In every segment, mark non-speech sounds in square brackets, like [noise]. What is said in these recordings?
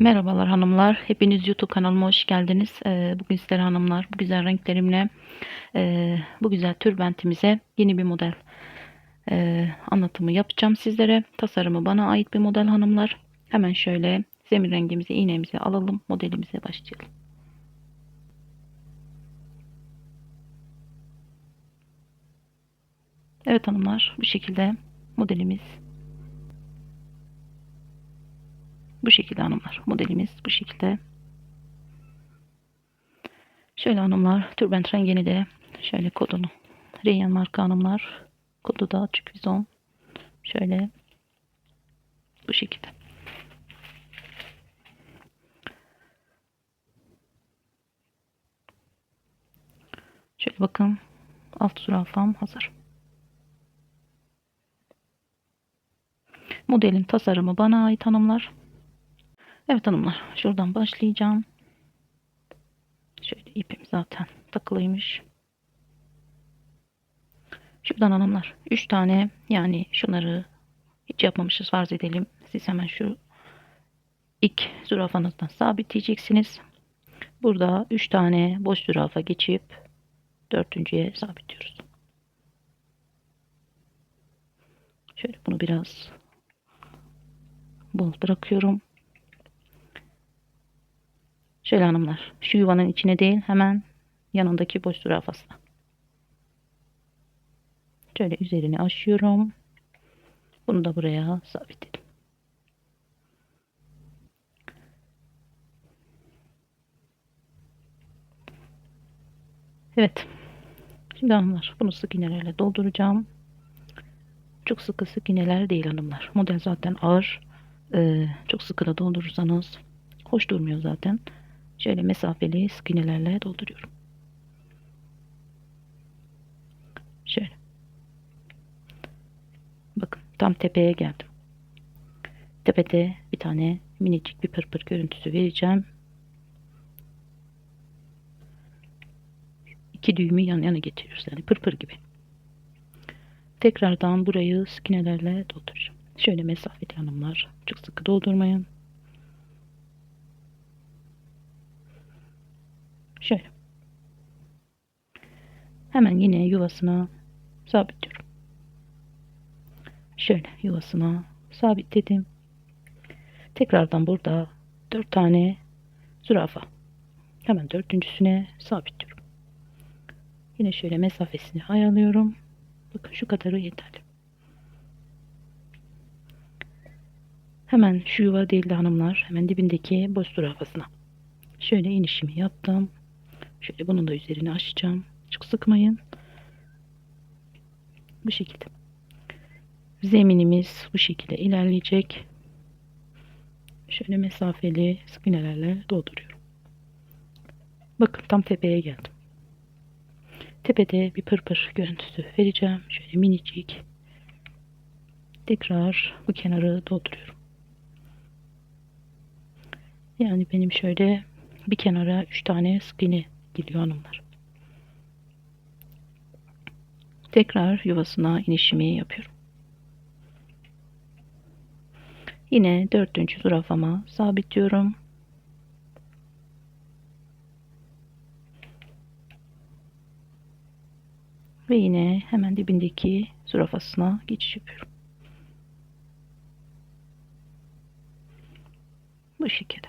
Merhabalar hanımlar. Hepiniz YouTube kanalıma hoş geldiniz. Ee, bugün sizlere hanımlar bu güzel renklerimle e, bu güzel tülbentimize yeni bir model e, anlatımı yapacağım sizlere. Tasarımı bana ait bir model hanımlar. Hemen şöyle zemin rengimizi iğnemizi alalım. Modelimize başlayalım. Evet hanımlar bu şekilde modelimiz Bu şekilde hanımlar. Modelimiz bu şekilde. Şöyle hanımlar. Türbent rengini de şöyle kodunu. Reyyan marka hanımlar. Kodu da açık vizon. Şöyle bu şekilde. Şöyle bakın. Alt zürafam hazır. Modelin tasarımı bana ait hanımlar. Evet hanımlar şuradan başlayacağım. Şöyle ipim zaten takılıymış. Şuradan hanımlar 3 tane yani şunları hiç yapmamışız farz edelim. Siz hemen şu ilk zürafanızdan sabitleyeceksiniz. Burada 3 tane boş zürafa geçip dördüncüye sabitliyoruz. Şöyle bunu biraz bol bırakıyorum. Şöyle hanımlar. Şu yuvanın içine değil hemen yanındaki boş zürafasına. Şöyle üzerini açıyorum. Bunu da buraya sabitledim. Evet. Şimdi hanımlar bunu sık iğnelerle dolduracağım. Çok sıkı sık iğneler değil hanımlar. Model zaten ağır. Ee, çok sıkı da doldurursanız hoş durmuyor zaten. Şöyle mesafeli iğnelerle dolduruyorum. Şöyle. Bakın tam tepeye geldim. Tepede bir tane minicik bir pırpır görüntüsü vereceğim. İki düğümü yan yana getiriyoruz. Yani pırpır gibi. Tekrardan burayı sık iğnelerle dolduracağım. Şöyle mesafeli hanımlar. Çok sıkı doldurmayın. Şöyle. Hemen yine yuvasına sabitliyorum. Şöyle yuvasına sabitledim. Tekrardan burada dört tane zürafa. Hemen dördüncüsüne sabitliyorum. Yine şöyle mesafesini ayarlıyorum. Bakın şu kadarı yeterli. Hemen şu yuva değil de hanımlar hemen dibindeki boş zürafasına. Şöyle inişimi yaptım. Şöyle bunun da üzerini açacağım. Çok sıkmayın. Bu şekilde. Zeminimiz bu şekilde ilerleyecek. Şöyle mesafeli sık iğnelerle dolduruyorum. Bakın tam tepeye geldim. Tepede bir pırpır görüntüsü vereceğim. Şöyle minicik. Tekrar bu kenarı dolduruyorum. Yani benim şöyle bir kenara 3 tane sık iğne gidiyor hanımlar. Tekrar yuvasına inişimi yapıyorum. Yine dördüncü zürafama sabitliyorum. Ve yine hemen dibindeki zürafasına geçiş yapıyorum. Bu şekilde.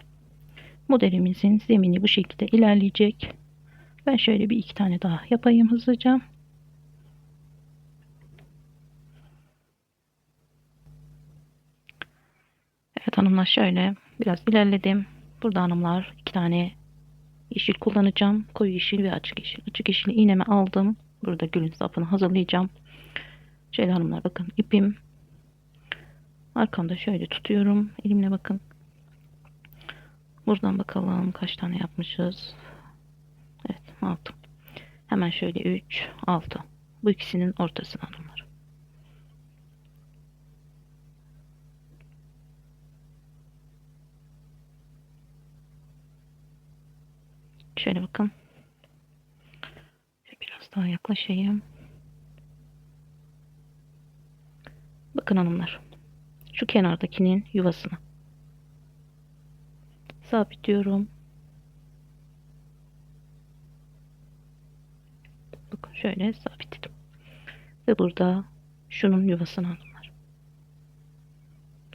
Modelimizin zemini bu şekilde ilerleyecek. Ben şöyle bir iki tane daha yapayım hızlıca. Evet hanımlar şöyle biraz ilerledim. Burada hanımlar iki tane yeşil kullanacağım. Koyu yeşil ve açık yeşil. Açık yeşil iğnemi aldım. Burada gülün sapını hazırlayacağım. Şöyle hanımlar bakın ipim arkamda şöyle tutuyorum. Elimle bakın. Buradan bakalım kaç tane yapmışız. Evet 6. Hemen şöyle 3, 6. Bu ikisinin ortasına hanımlar. Şöyle bakın. Biraz daha yaklaşayım. Bakın hanımlar. Şu kenardakinin yuvasına. sabitliyorum. Bakın şöyle sabitledim. Ve burada şunun yuvasını hanımlar.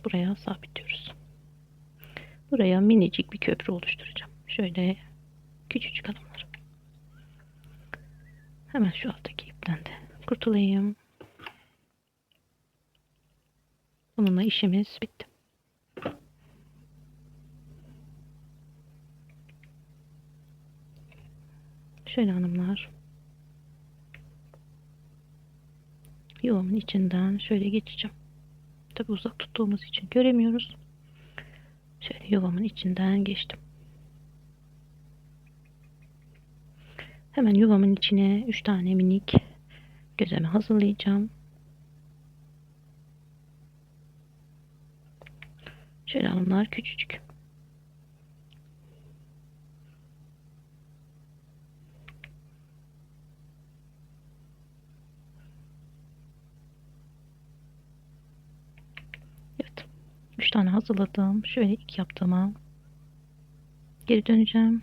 Buraya sabitliyoruz. Buraya minicik bir köprü oluşturacağım. Şöyle küçücük hanımlar. Hemen şu alttaki ipten de kurtulayım. Bununla işimiz bitti. Şöyle hanımlar. Yuvamın içinden şöyle geçeceğim. Tabi uzak tuttuğumuz için göremiyoruz. Şöyle yuvamın içinden geçtim. Hemen yuvamın içine 3 tane minik gözleme hazırlayacağım. Şöyle hanımlar küçücük. Evet. 3 tane hazırladım. Şöyle ilk yaptığıma geri döneceğim.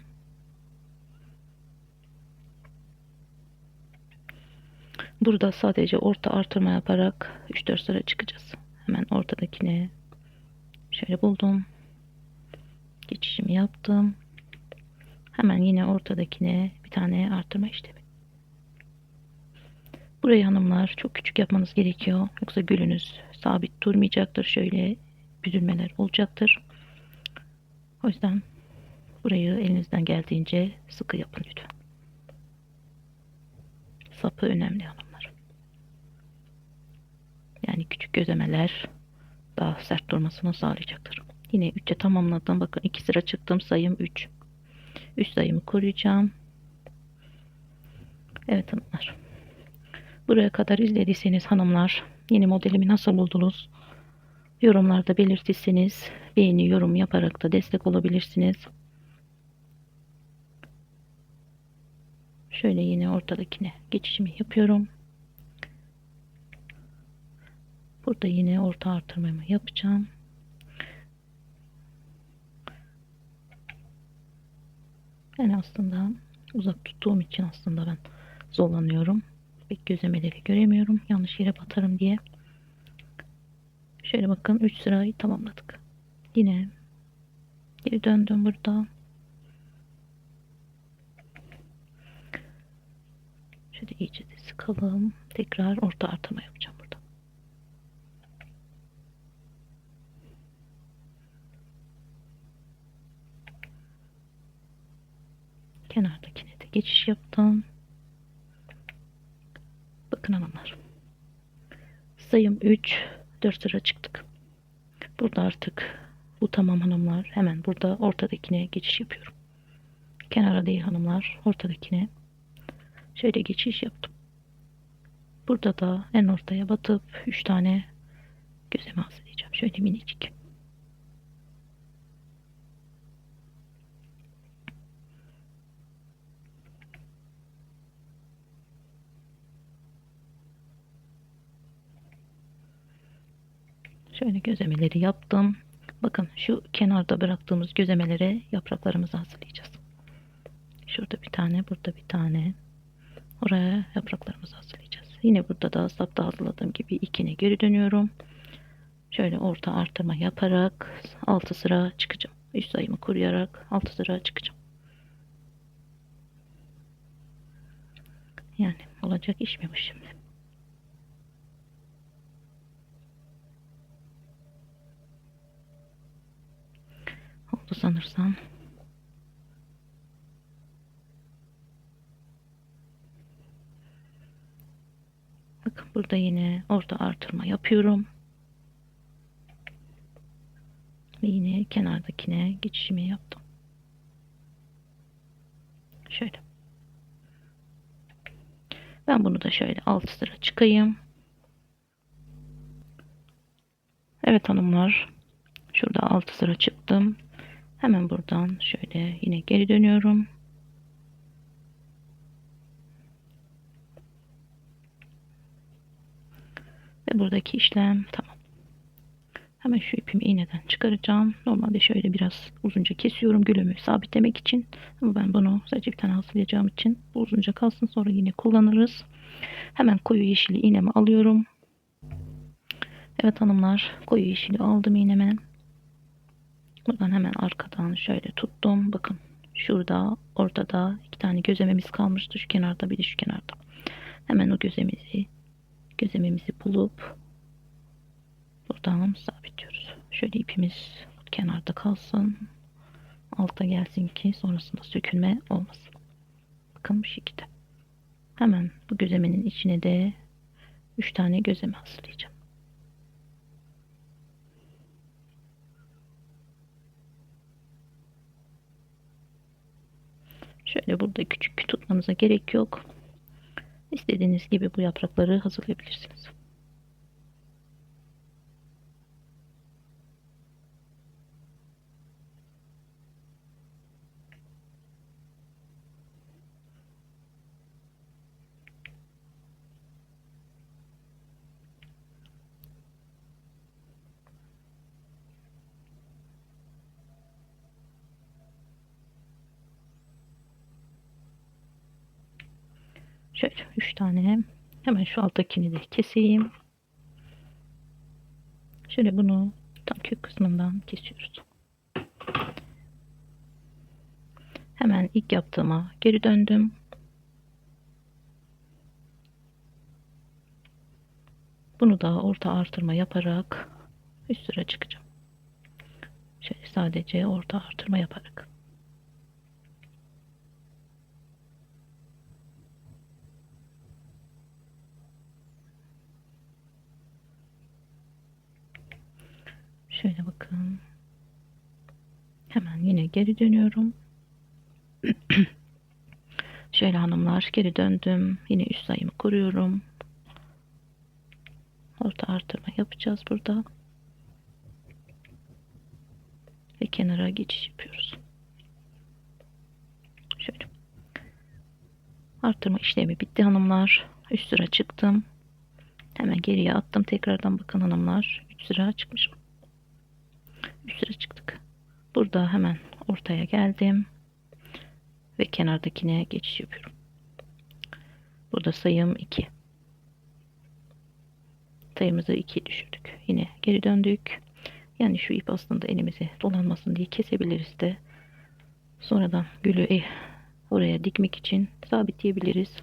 Burada sadece orta artırma yaparak 3-4 sıra çıkacağız. Hemen ortadakine şöyle buldum. Geçişimi yaptım. Hemen yine ortadakine bir tane artırma işlemi. Burayı hanımlar çok küçük yapmanız gerekiyor. Yoksa gülünüz sabit durmayacaktır. Şöyle büzülmeler olacaktır. O yüzden burayı elinizden geldiğince sıkı yapın lütfen. Sapı önemli hanımlar. Yani küçük gözemeler daha sert durmasını sağlayacaktır. Yine 3'e tamamladım. Bakın 2 sıra çıktım. Sayım 3. 3 sayımı koruyacağım. Evet hanımlar. Buraya kadar izlediyseniz hanımlar yeni modelimi nasıl buldunuz? Yorumlarda belirtirseniz beğeni yorum yaparak da destek olabilirsiniz. Şöyle yine ortadakine geçişimi yapıyorum. Burada yine orta artırmamı yapacağım. Yani aslında uzak tuttuğum için aslında ben zorlanıyorum. Pek gözlemeleri göremiyorum. Yanlış yere batarım diye. Şöyle bakın 3 sırayı tamamladık. Yine geri döndüm burada. Şöyle iyice de sıkalım. Tekrar orta artırma yapacağım burada. Kenardakine de geçiş yaptım. Bakın hanımlar. Sayım 3 4 sıra çıktık. Burada artık bu tamam hanımlar. Hemen burada ortadakine geçiş yapıyorum. Kenara değil hanımlar. Ortadakine şöyle geçiş yaptım. Burada da en ortaya batıp 3 tane gözeme hazırlayacağım. Şöyle minicik. Şöyle gözemeleri yaptım. Bakın şu kenarda bıraktığımız gözemelere yapraklarımızı hazırlayacağız. Şurada bir tane, burada bir tane. Oraya yapraklarımızı hazırlayacağız. Yine burada da sapta hazırladığım gibi ikine geri dönüyorum. Şöyle orta artırma yaparak 6 sıra çıkacağım. Üst sayımı kuruyarak 6 sıra çıkacağım. Yani olacak iş mi bu şimdi? Oldu sanırsam. Bakın burada yine orta artırma yapıyorum. Ve yine kenardakine geçişimi yaptım. Şöyle. Ben bunu da şöyle alt sıra çıkayım. Evet hanımlar. Şurada alt sıra çıktım. Hemen buradan şöyle yine geri dönüyorum. Ve buradaki işlem tamam. Hemen şu ipimi iğneden çıkaracağım. Normalde şöyle biraz uzunca kesiyorum gülümü sabitlemek için. Ama ben bunu sadece bir tane hazırlayacağım için bu uzunca kalsın sonra yine kullanırız. Hemen koyu yeşili iğnemi alıyorum. Evet hanımlar koyu yeşili aldım iğneme. Buradan hemen arkadan şöyle tuttum. Bakın şurada ortada iki tane gözlememiz kalmıştı. Şu kenarda bir de şu kenarda. Hemen o gözemizi gözlememizi bulup buradan sabitliyoruz. Şöyle ipimiz kenarda kalsın. Alta gelsin ki sonrasında sökülme olmasın. Bakın bu şekilde. Hemen bu gözlemenin içine de 3 tane gözleme hazırlayacağım. Şöyle burada küçük tutmanıza gerek yok. İstediğiniz gibi bu yaprakları hazırlayabilirsiniz. Şöyle 3 tane hemen şu alttakini de keseyim. Şöyle bunu tam kök kısmından kesiyoruz. Hemen ilk yaptığıma geri döndüm. Bunu da orta artırma yaparak üst sıra çıkacağım. Şöyle sadece orta artırma yaparak. Şöyle bakın. Hemen yine geri dönüyorum. [clears throat] Şöyle hanımlar geri döndüm. Yine üst sayımı kuruyorum. Orta artırma yapacağız burada. Ve kenara geçiş yapıyoruz. Şöyle. Artırma işlemi bitti hanımlar. Üst sıra çıktım. Hemen geriye attım. Tekrardan bakın hanımlar. Üst sıra çıkmışım üst sıra çıktık. Burada hemen ortaya geldim. Ve kenardakine geçiş yapıyorum. Burada sayım 2. Sayımızı 2 düşürdük. Yine geri döndük. Yani şu ip aslında elimize dolanmasın diye kesebiliriz de. Sonradan gülü e, oraya dikmek için sabitleyebiliriz.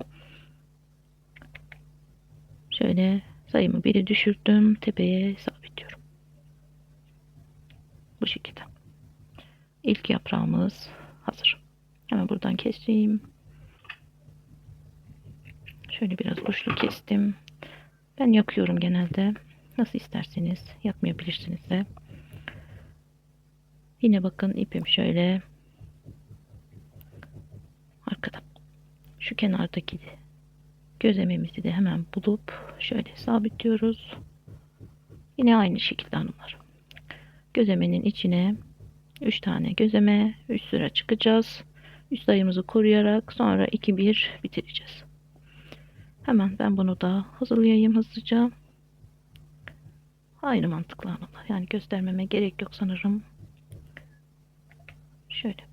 Şöyle sayımı 1'i düşürdüm. Tepeye sabitliyorum. Bu şekilde. İlk yaprağımız hazır. Hemen buradan keseyim. Şöyle biraz uçlu kestim. Ben yakıyorum genelde. Nasıl isterseniz yakmayabilirsiniz de. Yine bakın ipim şöyle arkada. Şu kenardaki gözlememizi de hemen bulup şöyle sabitliyoruz. Yine aynı şekilde hanımlar gözemenin içine 3 tane gözeme üst sıra çıkacağız. Üst sayımızı koruyarak sonra 2 1 bitireceğiz. Hemen ben bunu da hazırlayayım hızlıca. Aynı mantıkla hanımlar. Yani göstermeme gerek yok sanırım. Şöyle.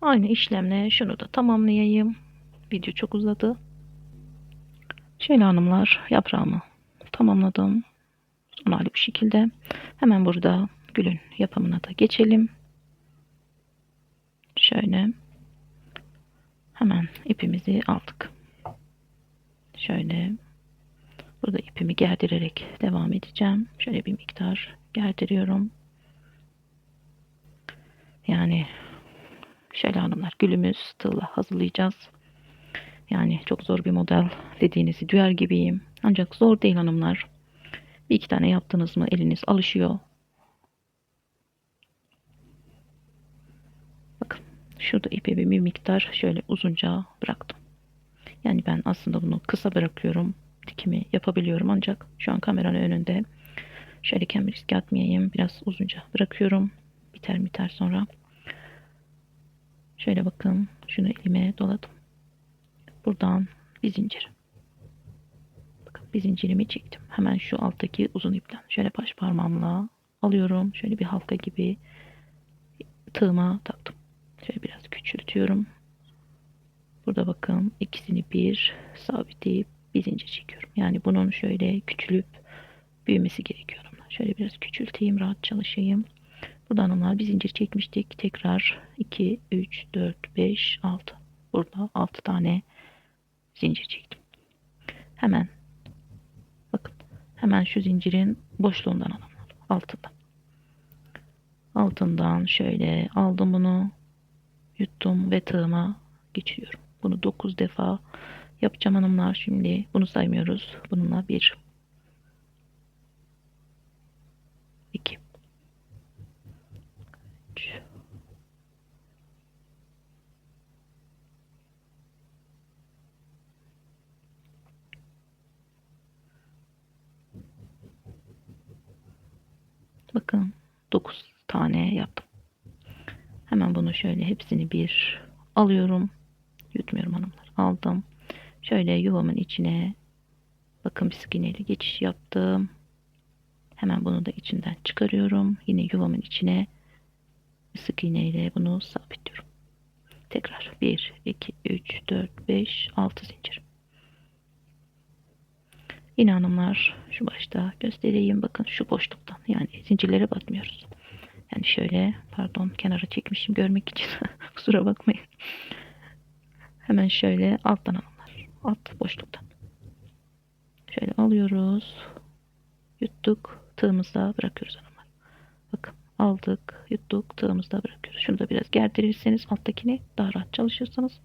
Aynı işlemle şunu da tamamlayayım. Video çok uzadı. Şöyle hanımlar yaprağımı tamamladım. Son hali bu şekilde. Hemen burada gülün yapımına da geçelim. Şöyle. Hemen ipimizi aldık. Şöyle. Burada ipimi gerdirerek devam edeceğim. Şöyle bir miktar gerdiriyorum. Yani şöyle hanımlar gülümüz tığla hazırlayacağız. Yani çok zor bir model dediğinizi duyar gibiyim. Ancak zor değil hanımlar. Bir iki tane yaptınız mı eliniz alışıyor. Bakın şurada ipi bir miktar şöyle uzunca bıraktım. Yani ben aslında bunu kısa bırakıyorum. Dikimi yapabiliyorum ancak şu an kameranın önünde şöyle kendimi riske atmayayım. Biraz uzunca bırakıyorum. Biter biter sonra. Şöyle bakın şunu elime doladım. Buradan bir zincir. Bir zincirimi çektim. Hemen şu alttaki uzun ipten şöyle baş parmağımla alıyorum. Şöyle bir halka gibi tığıma taktım. Şöyle biraz küçültüyorum. Burada bakın ikisini bir sabitleyip bir zincir çekiyorum. Yani bunun şöyle küçülüp büyümesi gerekiyor. Şöyle biraz küçülteyim rahat çalışayım. Burada hanımlar bir zincir çekmiştik. Tekrar 2, 3, 4, 5, 6. Burada 6 tane zincir çektim. Hemen hemen şu zincirin boşluğundan hanımlar altından. Altından şöyle aldım bunu yuttum ve tığıma geçiriyorum. Bunu 9 defa yapacağım hanımlar şimdi. Bunu saymıyoruz. Bununla bir 2 3 Bakın 9 tane yaptım. Hemen bunu şöyle hepsini bir alıyorum. Yutmuyorum hanımlar. Aldım. Şöyle yuvamın içine bakın bir iğneyle geçiş yaptım. Hemen bunu da içinden çıkarıyorum. Yine yuvamın içine sık iğneyle bunu sabitliyorum. Tekrar 1, 2, 3, 4, 5, 6 zincir. Yine hanımlar şu başta göstereyim. Bakın şu boşluktan yani zincirlere batmıyoruz. Yani şöyle pardon kenara çekmişim görmek için [laughs] kusura bakmayın. Hemen şöyle alttan hanımlar. Alt boşluktan. Şöyle alıyoruz. Yuttuk. Tığımızda bırakıyoruz hanımlar. Bakın aldık. Yuttuk. Tığımızda bırakıyoruz. Şunu da biraz gerdirirseniz alttakini daha rahat çalışırsınız.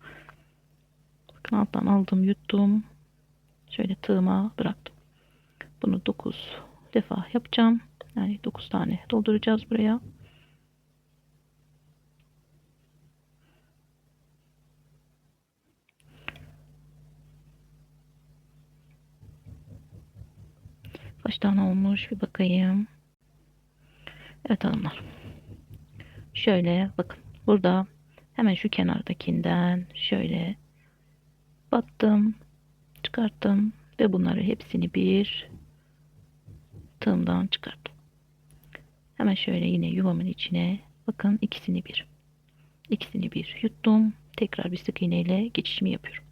Bakın alttan aldım. Yuttum. Şöyle tığıma bıraktım. Bunu 9 defa yapacağım. Yani 9 tane dolduracağız buraya. Kaç tane olmuş bir bakayım. Evet hanımlar. Şöyle bakın. Burada hemen şu kenardakinden şöyle battım. Çıkarttım. Ve bunları hepsini bir tığımdan çıkarttım. Hemen şöyle yine yuvamın içine bakın ikisini bir. İkisini bir yuttum. Tekrar bir sık iğneyle geçişimi yapıyorum.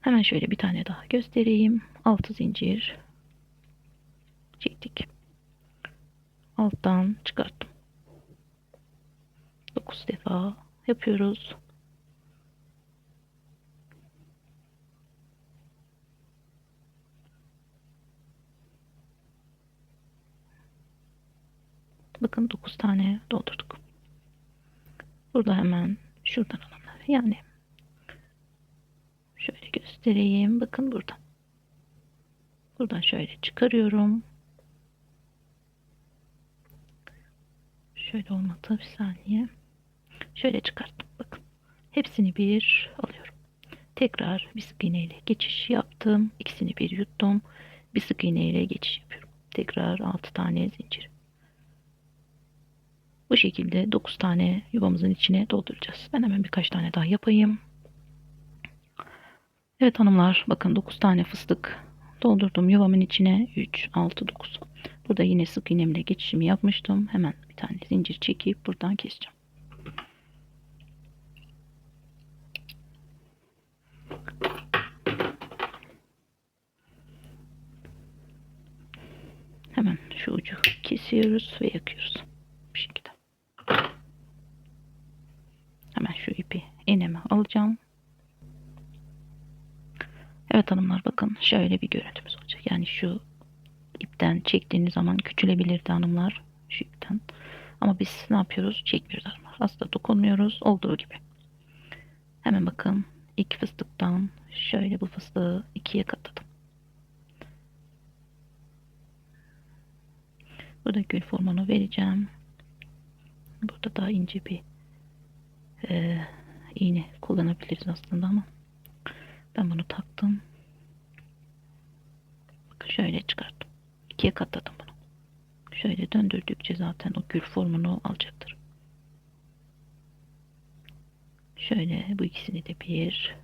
Hemen şöyle bir tane daha göstereyim. 6 zincir çektik. Alttan çıkarttım. 9 defa yapıyoruz. Bakın 9 tane doldurduk. Burada hemen şuradan alanlar. Yani şöyle göstereyim. Bakın buradan. Buradan şöyle çıkarıyorum. Şöyle olmadı bir saniye. Şöyle çıkarttım. Bakın. Hepsini bir alıyorum. Tekrar bir sık iğne ile geçiş yaptım. İkisini bir yuttum. Bir sık iğne ile geçiş yapıyorum. Tekrar 6 tane zincir. Bu şekilde 9 tane yuvamızın içine dolduracağız. Ben hemen birkaç tane daha yapayım. Evet hanımlar bakın 9 tane fıstık doldurdum yuvamın içine. 3 6 9 burada yine sık iğnemle geçişimi yapmıştım. Hemen bir tane zincir çekip buradan keseceğim. Hemen şu ucu kesiyoruz ve yakıyoruz bu şekilde hemen şu ipi eneme alacağım Evet hanımlar bakın şöyle bir görüntümüz olacak. Yani şu ipten çektiğiniz zaman küçülebilirdi hanımlar. Şu ipten. Ama biz ne yapıyoruz? Çekmiyoruz hanımlar. Aslında dokunmuyoruz. Olduğu gibi. Hemen bakın. iki fıstıktan şöyle bu fıstığı ikiye katladım. Burada gül formunu vereceğim. Burada daha ince bir e, iğne kullanabiliriz aslında ama ben bunu taktım. Şöyle çıkarttım. İkiye katladım bunu. Şöyle döndürdükçe zaten o gül formunu alacaktır. Şöyle bu ikisini de bir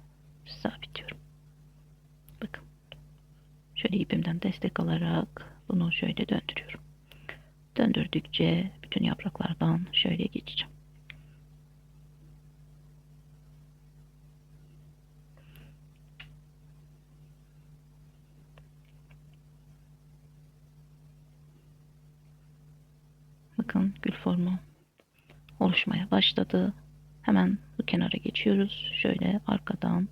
sabitliyorum. Bakın. Şöyle ipimden destek alarak bunu şöyle döndürüyorum. Döndürdükçe bütün yapraklardan şöyle geçeceğim. Bakın gül formu oluşmaya başladı. Hemen bu kenara geçiyoruz. Şöyle arkadan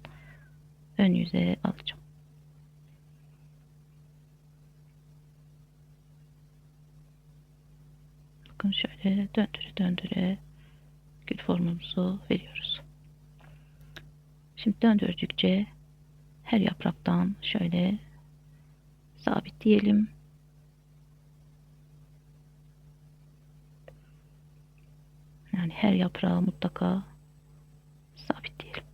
ön yüze alacağım. Bakın şöyle döndüre döndüre gül formumuzu veriyoruz. Şimdi döndürdükçe her yapraktan şöyle sabitleyelim. Yani her yaprağı mutlaka sabitleyelim.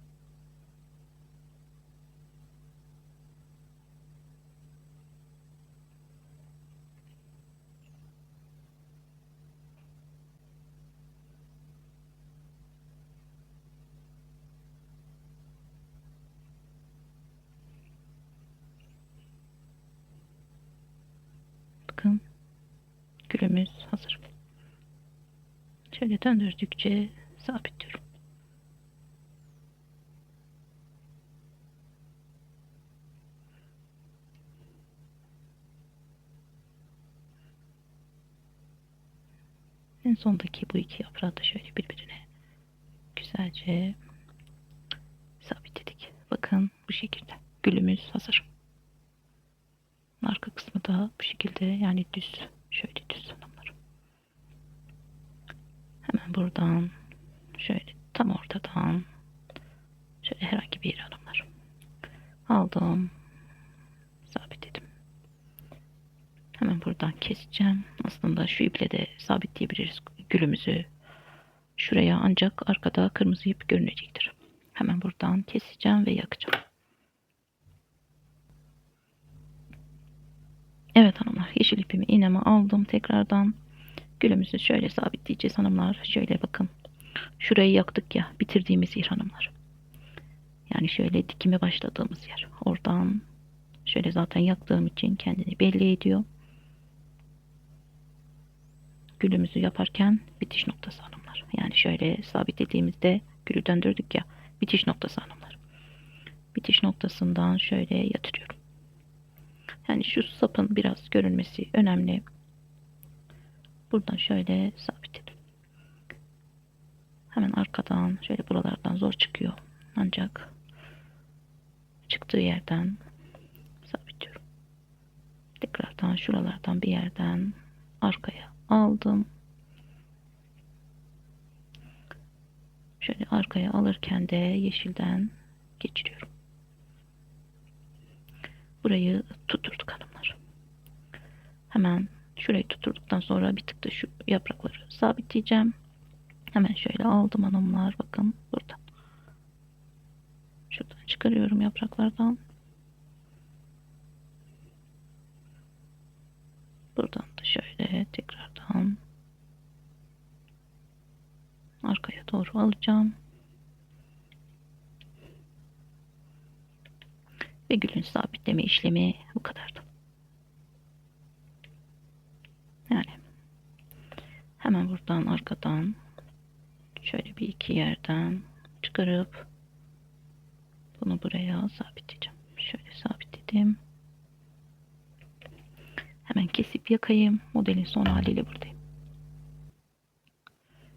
Bakın gülümüz hazır. Şöyle döndürdükçe sabitliyorum. En sondaki bu iki yaprağı da şöyle birbirine güzelce sabitledik. Bakın bu şekilde. Gülümüz hazır. Arka kısmı da bu şekilde yani düz. Şöyle düz hanımlar. Hemen buradan şöyle tam ortadan şöyle herhangi bir yere hanımlar. Aldım. Sabitledim. Hemen buradan keseceğim. Aslında şu iple de sabitleyebiliriz gülümüzü. Şuraya ancak arkada kırmızı ip görünecektir. Hemen buradan keseceğim ve yakacağım. Evet hanımlar yeşil ipimi iğneme aldım tekrardan. Gülümüzü şöyle sabitleyeceğiz hanımlar. Şöyle bakın. Şurayı yaktık ya bitirdiğimiz yer hanımlar. Yani şöyle dikime başladığımız yer. Oradan şöyle zaten yaktığım için kendini belli ediyor. Gülümüzü yaparken bitiş noktası hanımlar. Yani şöyle sabitlediğimizde gülü döndürdük ya bitiş noktası hanımlar. Bitiş noktasından şöyle yatırıyorum. Yani şu sapın biraz görünmesi önemli. Buradan şöyle sabitledim. Hemen arkadan şöyle buralardan zor çıkıyor. Ancak çıktığı yerden sabitliyorum. Tekrardan şuralardan bir yerden arkaya aldım. Şöyle arkaya alırken de yeşilden geçiriyorum. Burayı tuturduk hanımlar. Hemen şurayı tuturduktan sonra bir tık da şu yaprakları sabitleyeceğim. Hemen şöyle aldım hanımlar. Bakın burada. Şuradan çıkarıyorum yapraklardan. Buradan da şöyle tekrardan arkaya doğru alacağım. Ve gülün sabitleme işlemi bu kadardı. Yani hemen buradan arkadan şöyle bir iki yerden çıkarıp bunu buraya sabitleyeceğim. Şöyle sabitledim. Hemen kesip yakayım. Modelin son haliyle buradayım.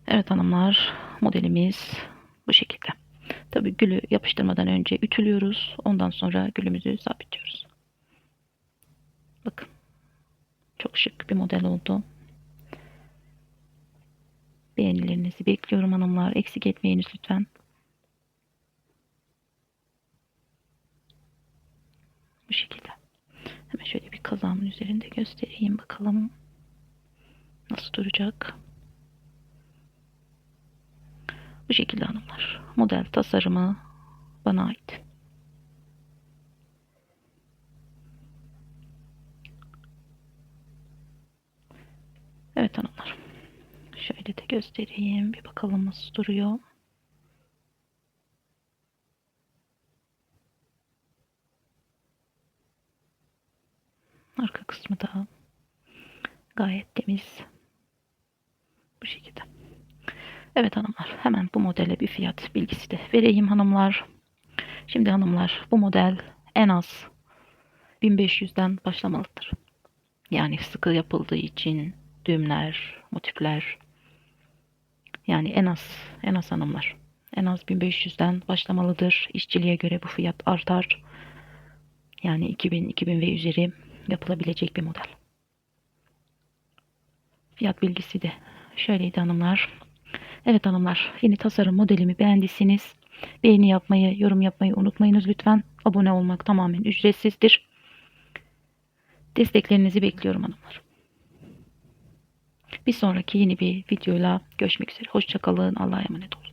Evet hanımlar modelimiz bu şekilde. Tabi gülü yapıştırmadan önce ütülüyoruz. Ondan sonra gülümüzü sabitliyoruz. Bakın. Çok şık bir model oldu. Beğenilerinizi bekliyorum hanımlar. Eksik etmeyiniz lütfen. Bu şekilde. Hemen şöyle bir kazağımın üzerinde göstereyim bakalım. Nasıl duracak. Bu şekilde hanımlar. Model tasarımı bana ait. Evet hanımlar. Şöyle de göstereyim. Bir bakalım nasıl duruyor. Gayet temiz. Bu şekilde. Evet hanımlar hemen bu modele bir fiyat bilgisi de vereyim hanımlar. Şimdi hanımlar bu model en az 1500'den başlamalıdır. Yani sıkı yapıldığı için düğümler, motifler yani en az en az hanımlar en az 1500'den başlamalıdır. İşçiliğe göre bu fiyat artar. Yani 2000 2000 ve üzeri yapılabilecek bir model. Fiyat bilgisi de şöyleydi hanımlar. Evet hanımlar yeni tasarım modelimi beğendiyseniz beğeni yapmayı, yorum yapmayı unutmayınız lütfen. Abone olmak tamamen ücretsizdir. Desteklerinizi bekliyorum hanımlar. Bir sonraki yeni bir videoyla görüşmek üzere. Hoşçakalın. Allah'a emanet olun.